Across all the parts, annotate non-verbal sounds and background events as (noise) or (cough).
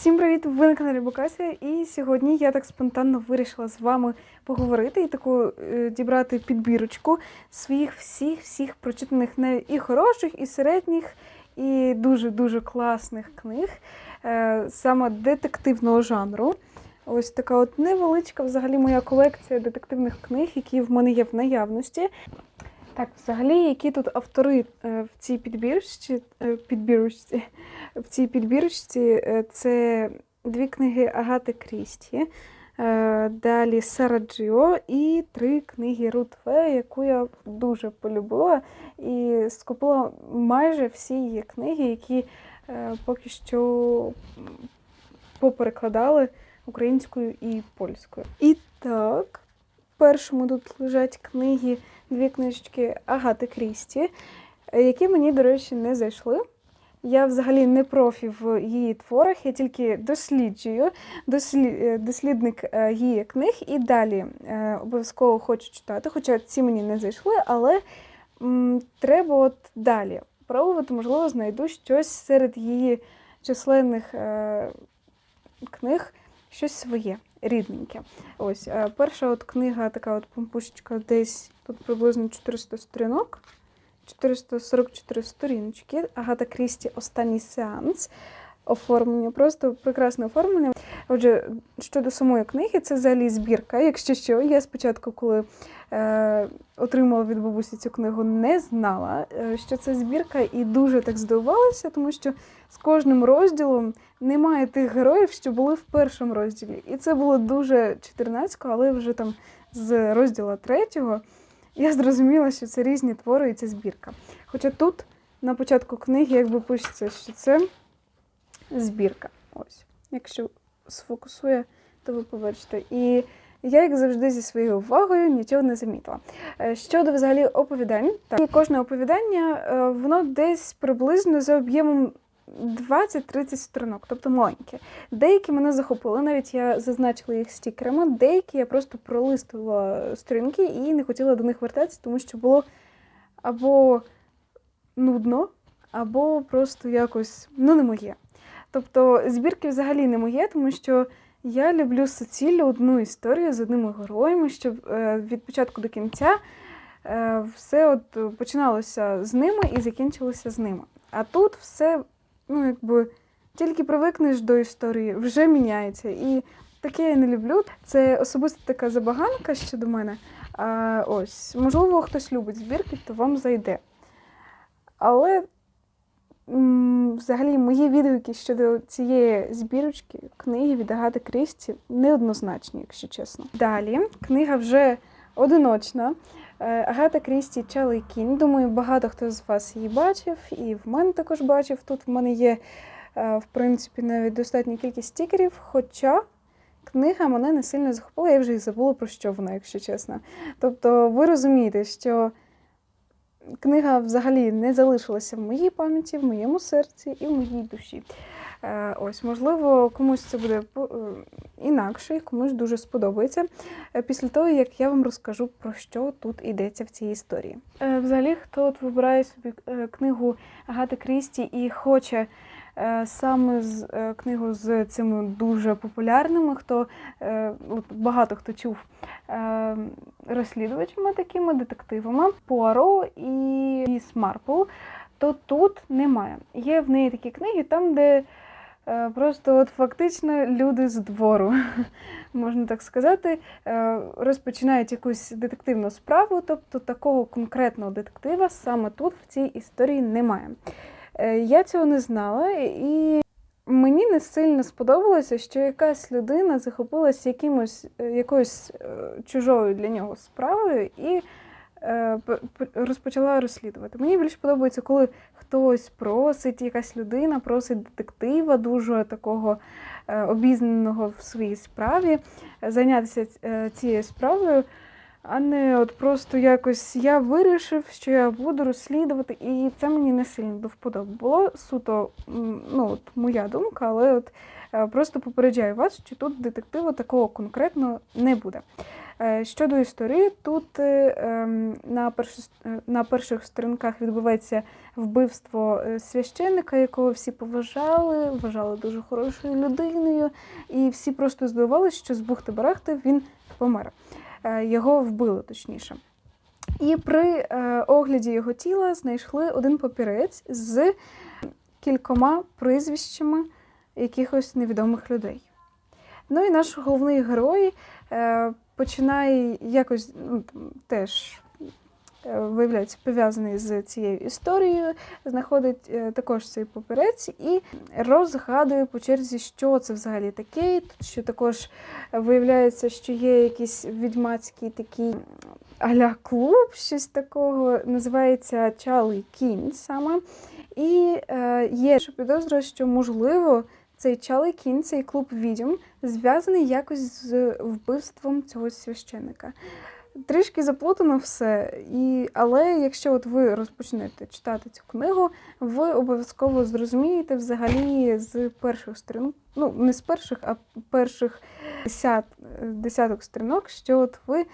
Всім привіт! Ви на каналі Букася. І сьогодні я так спонтанно вирішила з вами поговорити і таку е, дібрати підбірочку своїх всіх всіх прочитаних не і хороших, і середніх, і дуже дуже класних книг, е, саме детективного жанру. Ось така от невеличка взагалі моя колекція детективних книг, які в мене є в наявності. Так, взагалі, які тут автори е, в цій підбірочці, е, підбірочці, в цій підбірочці е, це дві книги Агати Крісті, далі Сара Джіо і три книги Рут Фе, яку я дуже полюбила і скупила майже всі її книги, які поки що поперекладали українською і польською. І так, першому тут лежать книги, дві книжечки Агати Крісті, які мені, до речі, не зайшли. Я взагалі не профі в її творах, я тільки досліджую, дослі- е, дослідник е, її книг. І далі е, обов'язково хочу читати, хоча ці мені не зайшли, але м, треба от далі пробувати, можливо, знайду щось серед її численних е, книг, щось своє, рідненьке. Ось е, перша от книга, така от помпушечка, десь тут приблизно 400 сторінок. 444 сторіночки. Агата Крісті Останній сеанс. Оформлення, просто прекрасне оформлення. Отже, щодо самої книги, це взагалі збірка. Якщо що, я спочатку, коли е, отримала від бабусі цю книгу, не знала, е, що це збірка, і дуже так здивувалася, тому що з кожним розділом немає тих героїв, що були в першому розділі. І це було дуже чотирнацько, але вже там з розділу третього я зрозуміла, що це різні твори і це збірка. Хоча тут на початку книги якби пишеться, що це збірка. Ось. Якщо сфокусує, то ви побачите. І я, як завжди, зі своєю увагою нічого не замітила. Е, Щодо взагалі оповідань, так, кожне оповідання, е, воно десь приблизно за об'ємом 20-30 сторінок, тобто маленьке. Деякі мене захопили, навіть я зазначила їх стікерами, деякі я просто пролистувала сторінки і не хотіла до них вертатися, тому що було або нудно, або просто якось ну, не моє. Тобто збірки взагалі не моє, тому що я люблю суцільно одну історію з одними героями, щоб е, від початку до кінця е, все от починалося з ними і закінчилося з ними. А тут все, ну якби тільки привикнеш до історії, вже міняється. І таке я не люблю. Це особисто така забаганка щодо мене. А, ось, можливо, хтось любить збірки, то вам зайде. Але взагалі мої відгуки щодо цієї збірочки книги від Агати Крісті неоднозначні, якщо чесно. Далі книга вже одиночна. Е, Агата Крісті Чалий кінь. Думаю, багато хто з вас її бачив, і в мене також бачив. Тут в мене є, е, в принципі, навіть достатня кількість стікерів, хоча. Книга мене не сильно захопила, я вже і забула про що вона, якщо чесно. Тобто, ви розумієте, що книга взагалі не залишилася в моїй пам'яті, в моєму серці і в моїй душі. Е, Ось, можливо, комусь це буде е, інакше, і комусь дуже сподобається. е, Після того, як я вам розкажу, про що тут йдеться в цій історії. Взагалі, хто от вибирає собі книгу Агати Крісті і хоче саме з е, книгу з цими дуже популярними, хто е, от багато хто чув е, розслідувачами такими, детективами Пуаро і Міс Марпл, то тут немає. Є в неї такі книги, там, де е, просто от фактично люди з двору, (laughs) можна так сказати, е, розпочинають якусь детективну справу, тобто такого конкретного детектива саме тут в цій історії немає. Е, Я цього не знала, і мені не сильно сподобалося, що якась людина захопилась якимось, е, якоюсь е, чужою для нього справою і розпочала розслідувати. Мені більше подобається, коли хтось просить, якась людина просить детектива, дуже такого обізнаного в своїй справі, зайнятися цією справою. А не от просто якось я вирішив, що я буду розслідувати, і це мені не сильно до вподоби. Було суто ну, от моя думка, але от е, просто попереджаю вас, що тут детективу такого конкретно не буде. Е, Щодо історії, тут е, ем, на, перших, на перших сторінках відбувається вбивство священника, якого всі поважали, вважали дуже хорошою людиною, і всі просто здивувалися, що з бухти-барахти він помер. Е, Його вбили точніше. І при е, огляді його тіла знайшли один папірець з кількома прізвищами якихось невідомих людей. Ну і наш головний герой е, починає якось ну, теж виявляється пов'язаний з цією історією, знаходить е, також цей папірець і розгадує по черзі, що це взагалі таке. Тут що також виявляється, що є якийсь відьмацький такий аля клуб, щось такого, називається Чалий Кінь саме. І е, є підозра, що можливо цей Чалий Кінь, цей клуб відьом, зв'язаний якось з вбивством цього священика. Трішки заплутано все, і, але якщо от ви розпочнете читати цю книгу, ви обов'язково зрозумієте взагалі з перших сторінок, ну не з перших, а перших десят, десяток сторінок, що от ви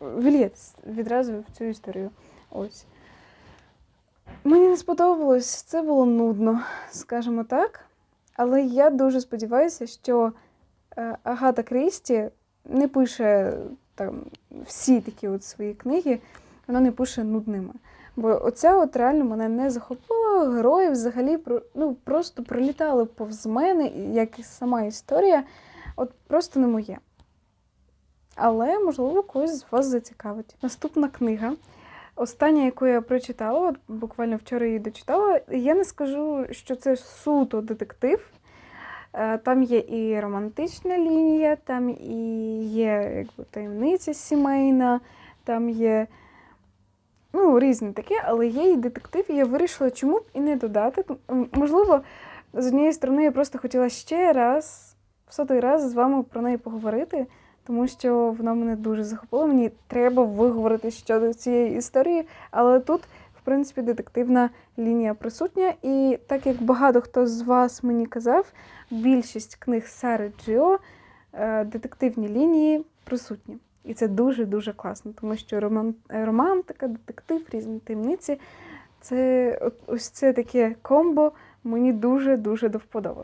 вільєтесь відразу в цю історію. Ось. Мені не сподобалось, це було нудно, скажімо так. Але я дуже сподіваюся, що е, Агата Крісті не пише там всі такі от свої книги, вона не пише нудними. Бо оця от реально мене не захопила. Герої взагалі ну, просто пролітали повз мене, як і сама історія, от просто не моє. Але, можливо, когось з вас зацікавить. Наступна книга. Остання, яку я прочитала, от буквально вчора її дочитала, я не скажу, що це суто детектив. Е, Там є і романтична лінія, там і є якби, таємниця сімейна, там є ну, різне таке, але є і детектив, і я вирішила, чому б і не додати. Можливо, з однієї сторони, я просто хотіла ще раз, в сотий раз з вами про неї поговорити, тому що вона мене дуже захопила. Мені треба виговорити щодо цієї історії, але тут, принципі, детективна лінія присутня. І так як багато хто з вас мені казав, більшість книг Сари Джіо е, детективні лінії присутні. І це дуже-дуже класно, тому що е, романтика, детектив, різні таємниці це ось це таке комбо мені дуже-дуже до вподоби.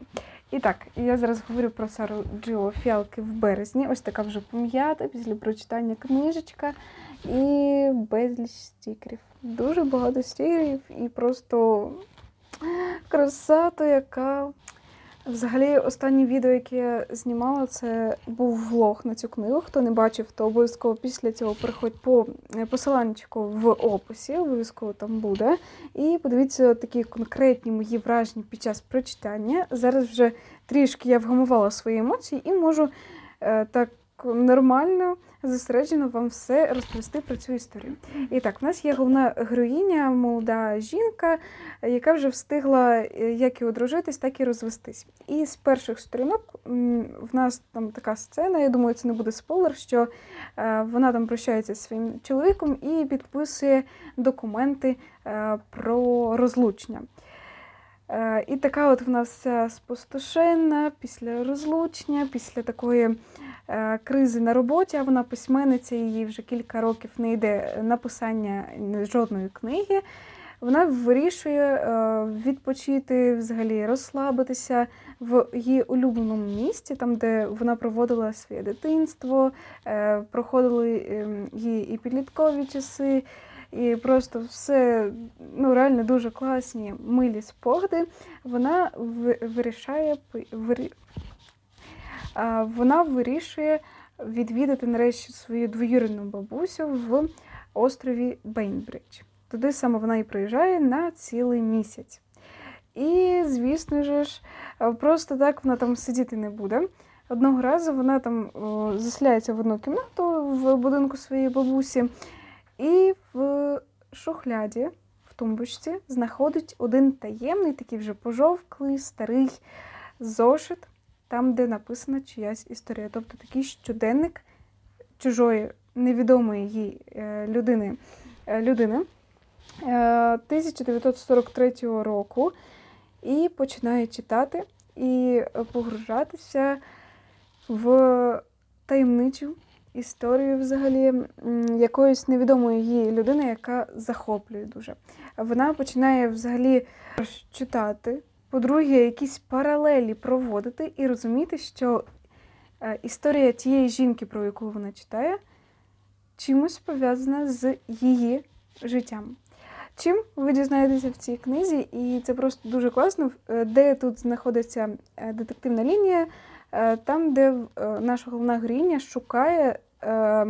І так, я зараз говорю про Сару Джо Фіалки в березні. Ось така вже пом'ята після прочитання книжечка і безліч стікерів. Дуже багато стікерів і просто красата, яка. Взагалі, останнє відео, яке я знімала, це був влог на цю книгу. Хто не бачив, то обов'язково після цього переходь по посиланчику в описі, обов'язково там буде. І подивіться такі конкретні мої враження під час прочитання. Зараз вже трішки я вгамувала свої емоції і можу е, так нормально, зосереджено вам все розповісти про цю історію. І так, в нас є головна героїня, молода жінка, яка вже встигла е, як і одружитись, так і розвестись. І з перших сторінок в нас там така сцена, я думаю, це не буде спойлер, що е, вона там прощається зі своїм чоловіком і підписує документи е, про розлучення. Е, І така от вона вся спустошенна після розлучення, після такої е, кризи на роботі, а вона письменниця, їй вже кілька років не йде написання жодної книги. Вона вирішує е, відпочити, взагалі розслабитися в її улюбленому місті, там, де вона проводила своє дитинство, проходили ем, її і підліткові часи, і просто все ну, реально дуже класні, милі спогади. Вона вирішає а, вона вирішує відвідати нарешті свою двоюрідну бабусю в острові Бейнбридж. Туди саме вона і приїжджає на цілий місяць. І, звісно ж, просто так вона там сидіти не буде. Одного разу вона там заселяється в одну кімнату в будинку своєї бабусі, і в шухляді, в тумбочці, знаходить один таємний, такий вже пожовклий, старий зошит, там, де написана чиясь історія. Тобто такий щоденник чужої невідомої їй е, людини, е, людини е, 1943 року і починає читати і погружатися в таємничу історію взагалі якоїсь невідомої їй людини, яка захоплює дуже. Вона починає взагалі читати, по-друге, якісь паралелі проводити і розуміти, що е, історія тієї жінки, про яку вона читає, чимось пов'язана з її життям. Чим ви дізнаєтеся в цій книзі, і це просто дуже класно, е, де тут знаходиться е, детективна лінія, там, де е, наша головна героїня шукає е,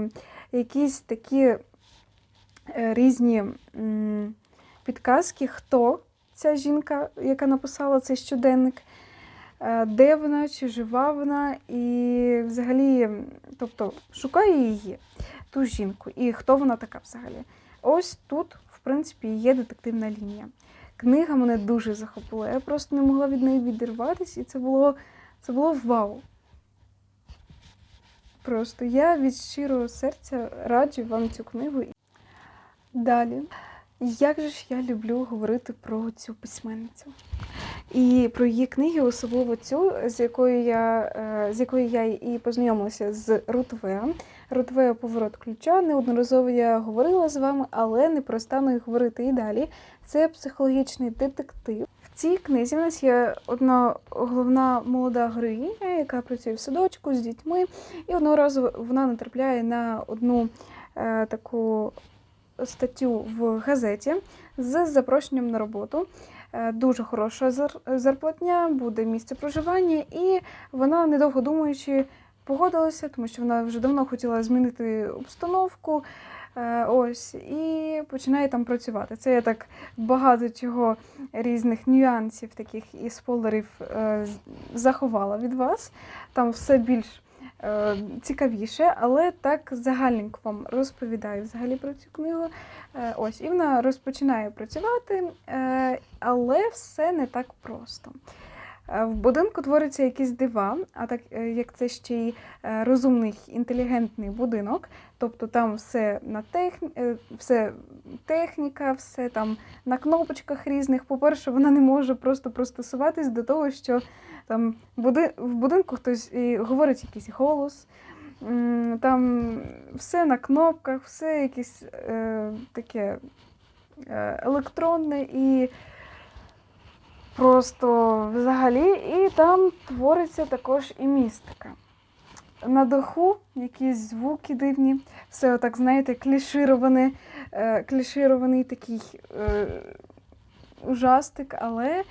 якісь такі е, різні підказки, хто ця жінка, яка написала цей щоденник, е, де вона, чи жива вона, і взагалі, тобто, шукає її, ту жінку, і хто вона така взагалі. Ось тут, в принципі, є детективна лінія. Книга мене дуже захопила. Я просто не могла від неї відірватися, і це було, це було вау. Просто я від щирого серця раджу вам цю книгу. Далі. Як же ж я люблю говорити про цю письменницю? І про її книги, особливо цю, з якою я, е, з якою я і познайомилася з Рутве. Рутве поворот ключа. Неодноразово я говорила з вами, але не перестану говорити і далі. Це психологічний детектив. Цій книзі в нас є одна головна молода героїня, яка працює в садочку з дітьми, і одного разу вона натрапляє на одну е, таку статтю в газеті з запрошенням на роботу. Е, Дуже хороша зар- зарплатня, буде місце проживання, і вона, недовго думаючи, погодилася, тому що вона вже давно хотіла змінити обстановку. Е, Ось, і починає там працювати. Це я так багато чого різних нюансів, таких і спойлерів е, заховала від вас. Там все більш е, цікавіше, але так загальненько вам розповідаю взагалі про цю книгу. Ось, і вона розпочинає працювати, але все не так просто. Е, В будинку творяться якісь дива, а так е, як це ще й е, розумний, інтелігентний будинок, тобто там все на техні... е, все техніка, все там на кнопочках різних. По-перше, вона не може просто пристосуватись до того, що там в будинку хтось і говорить якийсь голос. Там все на кнопках, все якесь е, таке електронне і просто взагалі, і там твориться також і містика. На даху якісь звуки дивні, все отак, знаєте, клішироване, е, кліширований такий е, ужастик, але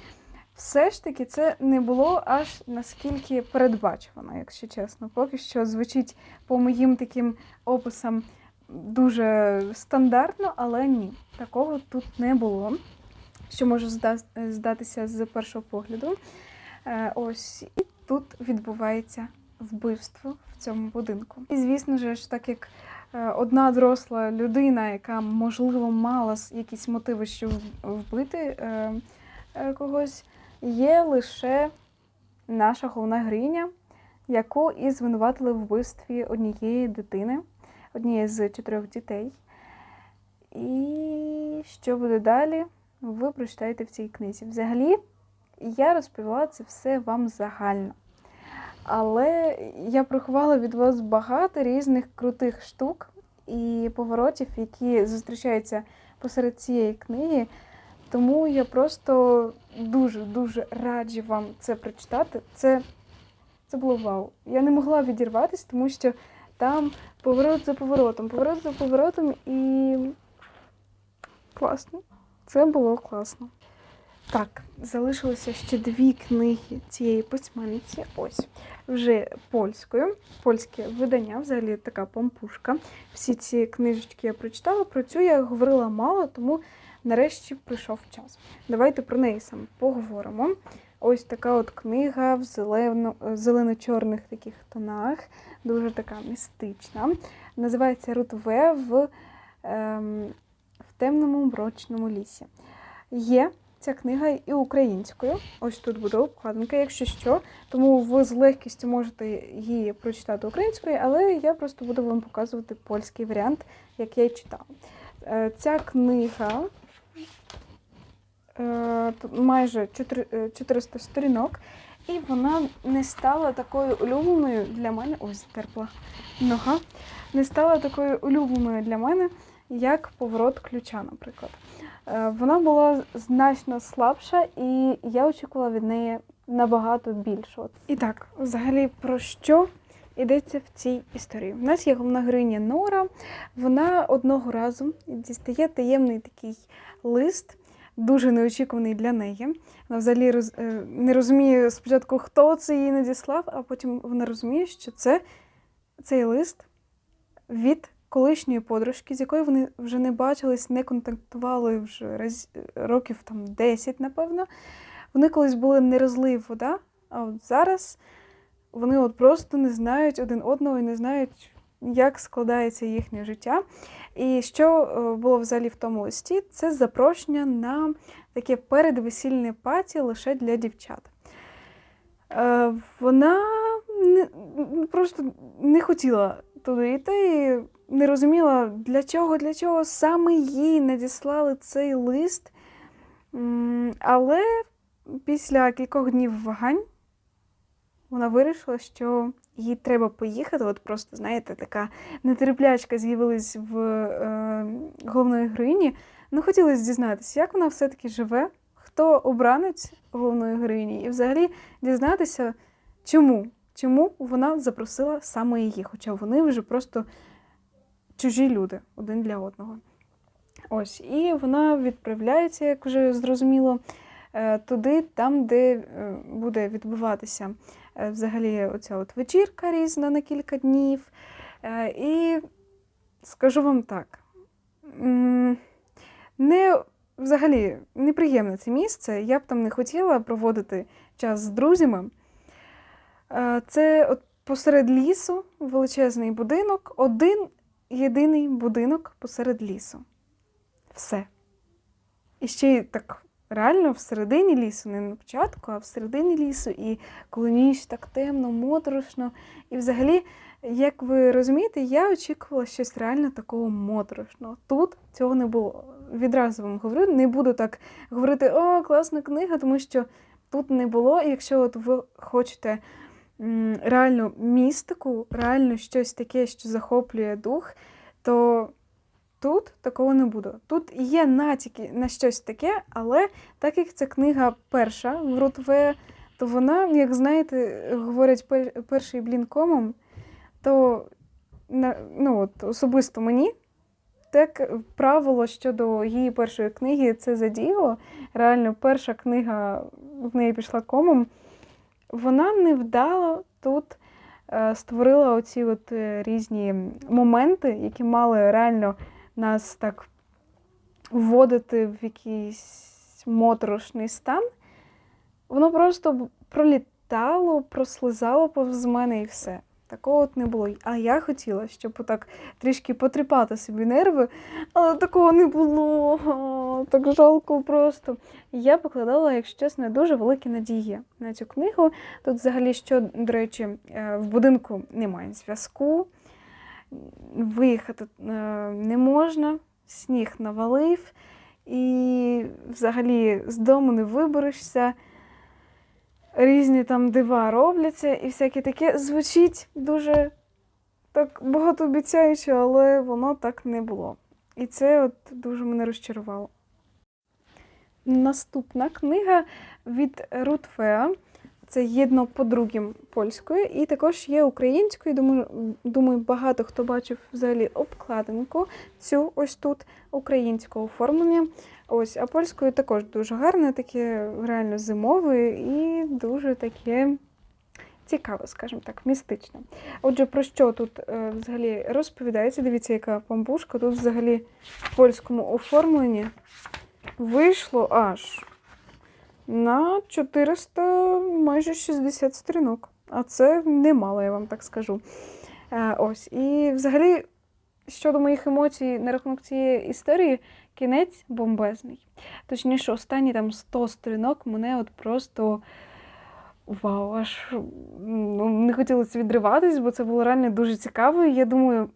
все ж таки це не було аж наскільки передбачувано, якщо чесно. Поки що звучить по моїм таким описам дуже стандартно, але ні, такого тут не було, що може здатися з першого погляду. Е, Ось і тут відбувається вбивство в цьому будинку. І звісно ж, так як е, одна доросла людина, яка можливо мала якісь мотиви, щоб вбити е, когось, є лише наша головна героїня, яку і звинуватили в вбивстві однієї дитини, однієї з чотирьох дітей. І що буде далі, ви прочитаєте в цій книзі. Взагалі, я розповіла це все вам загально. Але я приховала від вас багато різних крутих штук і поворотів, які зустрічаються посеред цієї книги. Тому я просто дуже-дуже раджу вам це прочитати. Це, це було вау. Я не могла відірватися, тому що там поворот за поворотом, поворот за поворотом і класно. Це було класно. Так, залишилося ще дві книги цієї письменниці. Ось вже польською. Польське видання, взагалі така помпушка. Всі ці книжечки я прочитала. Про цю я говорила мало, тому нарешті прийшов час. Давайте про неї саме поговоримо. Ось така от книга в зелено, зелено-чорних таких тонах, дуже така містична. Називається Рутве в, ем, темному мрочному лісі. Є ця книга і українською. Ось тут буде обкладинка, якщо що. Тому ви з легкістю можете її прочитати українською, але я просто буду вам показувати польський варіант, як я й читала. Е, Ця книга е, майже е, 400 сторінок, і вона не стала такою улюбленою для мене. Ось терпла нога. Не стала такою улюбленою для мене, як поворот ключа, наприклад. Е, Вона була значно слабша, і я очікувала від неї набагато більшого. І так, взагалі, про що йдеться в цій історії? У нас є головна героїня Нора. Вона одного разу дістає таємний такий лист, дуже неочікуваний для неї. Вона взагалі роз, е, не розуміє спочатку, хто це їй надіслав, а потім вона розуміє, що це цей лист від колишньої подружки, з якою вони вже не бачились, не контактували вже раз, років там 10, напевно. Вони колись були не розлив а от зараз вони от просто не знають один одного і не знають, як складається їхнє життя. І що е, було взагалі в тому листі, це запрошення на таке передвесільне паті лише для дівчат. Е, Вона не, просто не хотіла туди йти і не розуміла, для чого, для чого саме їй надіслали цей лист. Але після кількох днів вагань вона вирішила, що їй треба поїхати. От просто, знаєте, така нетерплячка з'явилась в е, головної героїні. Ну, хотілося дізнатися, як вона все-таки живе, хто обранець головної героїні, і взагалі дізнатися, чому, чому вона запросила саме її, хоча вони вже просто чужі люди один для одного. Ось, і вона відправляється, як вже зрозуміло, е, туди, там, де е, буде відбуватися е, взагалі оця от вечірка різна на кілька днів. І скажу вам так, не взагалі неприємне це місце. Я б там не хотіла проводити час з друзями. Е, Це от посеред лісу величезний будинок, один єдиний будинок посеред лісу. Все. І ще й так реально всередині лісу, не на початку, а всередині лісу, і коли ніч так темно, моторошно. І взагалі, як ви розумієте, я очікувала щось реально такого моторошного. Тут цього не було. Відразу вам говорю, не буду так говорити, о, класна книга, тому що тут не було. І якщо от ви хочете реальну містику, реально щось таке, що захоплює дух, то тут такого не буде. Тут є натяки на щось таке, але так як ця книга перша в Рутве, то вона, як знаєте, говорять пер- перший блін комом, то ну, от, особисто мені так правило щодо її першої книги це задіяло. Реально, перша книга в неї пішла комом. Вона невдало тут е, створила оці от е, різні моменти, які мали реально нас так вводити в якийсь моторошний стан. Воно просто пролітало, прослизало повз мене і все. Такого от не було. А я хотіла, щоб отак трішки потріпати собі нерви, але такого не було. О, (laughs) Так жалко просто. Я покладала, якщо чесно, дуже великі надії на цю книгу. Тут, взагалі, що, до речі, е, в будинку немає зв'язку, виїхати е, не можна, сніг навалив, і взагалі з дому не виберешся. Різні там дива робляться і всяке таке звучить дуже так багатообіцяюче, але воно так не було. І це от дуже мене розчарувало. Наступна книга від Рут Феа. Це єдно по другим польською, і також є українською. Думаю, думаю, багато хто бачив взагалі обкладинку цю ось тут українського оформлення. Ось, а польською також дуже гарне, таке реально зимове і дуже таке цікаве, скажімо так, містичне. Отже, про що тут е, взагалі розповідається? Дивіться, яка пампушка. Тут взагалі в польському оформленні вийшло аж на 400 майже 60 сторінок. А це немало, я вам так скажу. Е, ось. І взагалі щодо моїх емоцій на рахунок цієї історії, кінець бомбезний. Точніше, останні там 100 сторінок мене от просто вау, аж ну, не хотілося відриватись, бо це було реально дуже цікаво. І я думаю,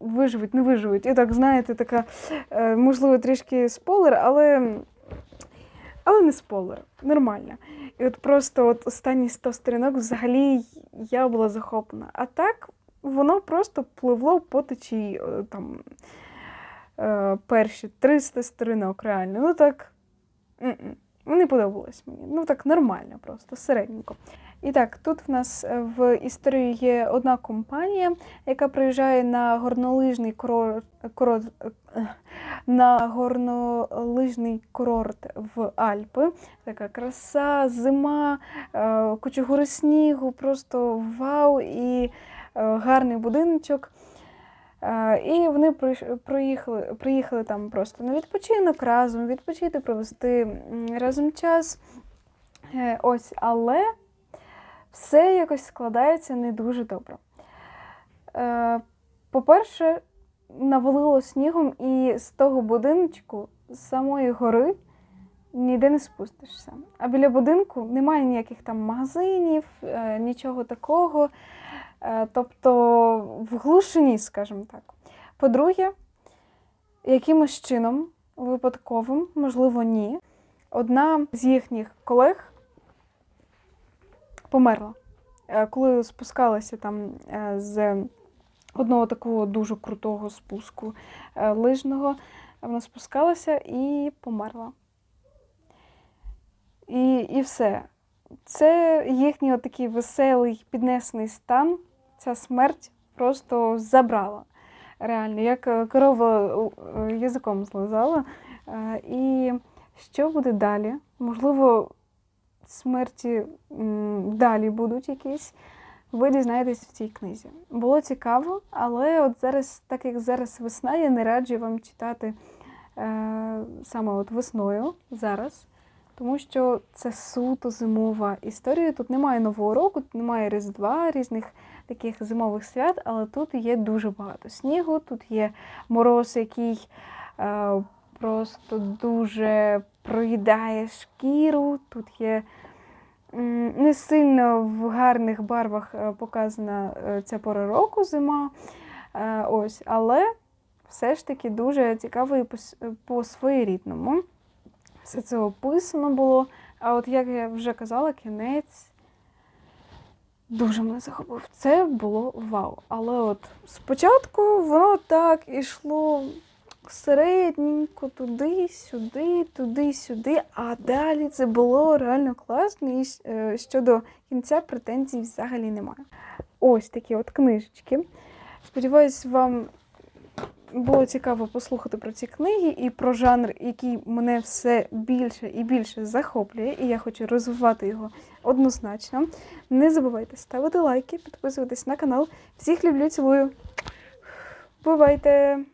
виживуть, не виживуть. І так, знаєте, така, е, можливо, трішки спойлер, але, але не спойлер, нормально. І от просто от останні 100 сторінок взагалі я була захоплена. А так воно просто пливло по течії е, там е, перші 300 сторінок, реально. Ну так. Не подобалось мені. Ну так нормально, просто середненько. І так, тут в нас е, в історії є одна компанія, яка приїжджає на горнолижний курорт, курорт е, на горнолижний курорт в Альпи. Така краса, зима, е, кучугури снігу, просто вау і гарний будиночок. І вони приїхали, приїхали там просто на відпочинок разом, відпочити, провести разом час. Ось, але все якось складається не дуже добре. Е, По-перше, навалило снігом, і з того будиночку, з самої гори, ніде не спустишся. А біля будинку немає ніяких там магазинів, е, нічого такого. Е, Тобто в глушині, скажімо так. По-друге, якимось чином, випадковим, можливо, ні, одна з їхніх колег померла. Е, Коли спускалася там е, з одного такого дуже крутого спуску е, лижного, вона спускалася і померла. І, і все. Це їхній такий веселий піднесений стан, ця смерть просто забрала. Реально, як корова язиком злизала. І що буде далі? Можливо, смерті далі будуть якісь. Ви дізнаєтесь в цій книзі. Було цікаво, але от зараз, так як зараз весна, я не раджу вам читати е, саме от весною зараз, тому що це суто зимова історія. Тут немає нового року, тут немає Різдва, різних таких зимових свят, але тут є дуже багато снігу, тут є мороз, який е, просто дуже проїдає шкіру, тут є не сильно в гарних барвах е, показана е, ця пора року, зима. Е, Ось, але все ж таки дуже цікаво і по своєрідному. Все це описано було. А от як я вже казала, кінець дуже мене захопив. Це було вау. Але от спочатку воно так ішло середненько, туди-сюди, туди-сюди, а далі це було реально класно. І е, щодо кінця претензій взагалі немає. Ось такі от книжечки. Сподіваюсь, вам було цікаво послухати про ці книги і про жанр, який мене все більше і більше захоплює, і я хочу розвивати його однозначно. Не забувайте ставити лайки, підписуватись на канал. Всіх люблю, цілую. Бувайте!